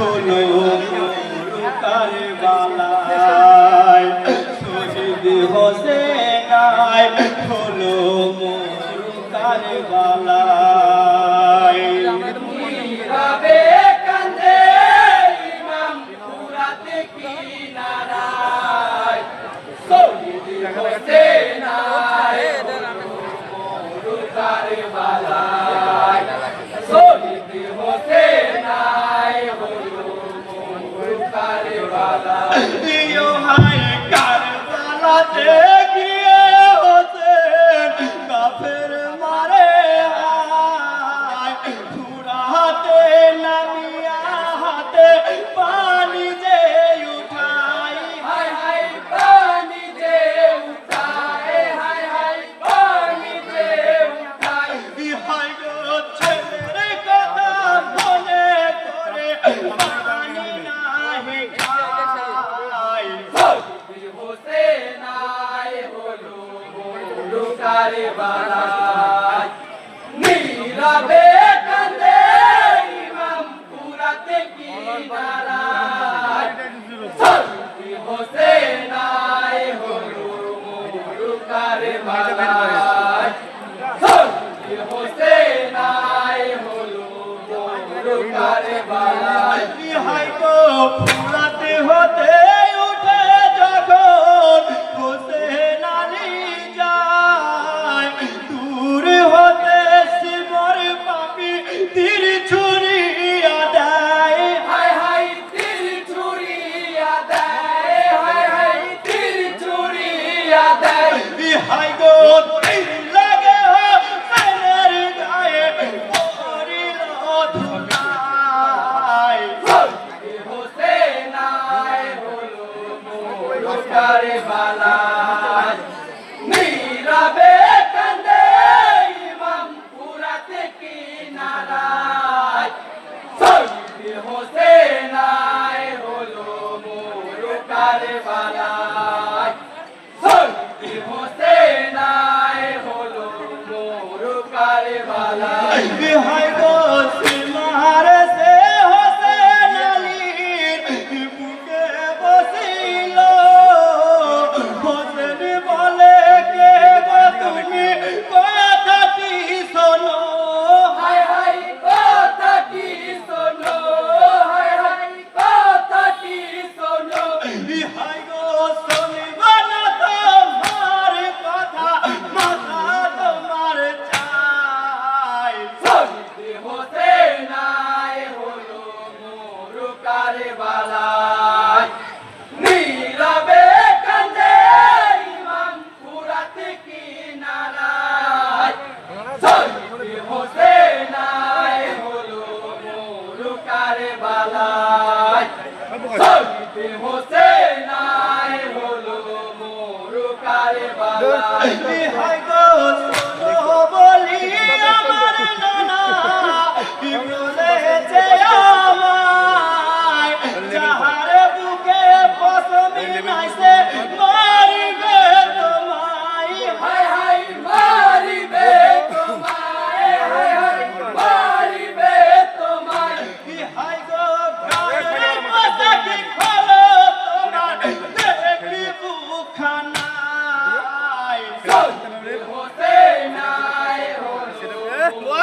এখনও তার বালায় শহীদ হোসেনায় হলো মোর তার বালায় সারে বালাই নীলাবে কান্দে ইমাম পুরাতে কি নারায় সলতি হোসেন আয় হলো মুরুকারে বালাই সলতি হোসেন আয় হলো মুরুকারে বালাই কি হয় গো পুরাতে হতে? high God, Hosenai holo moru kare balai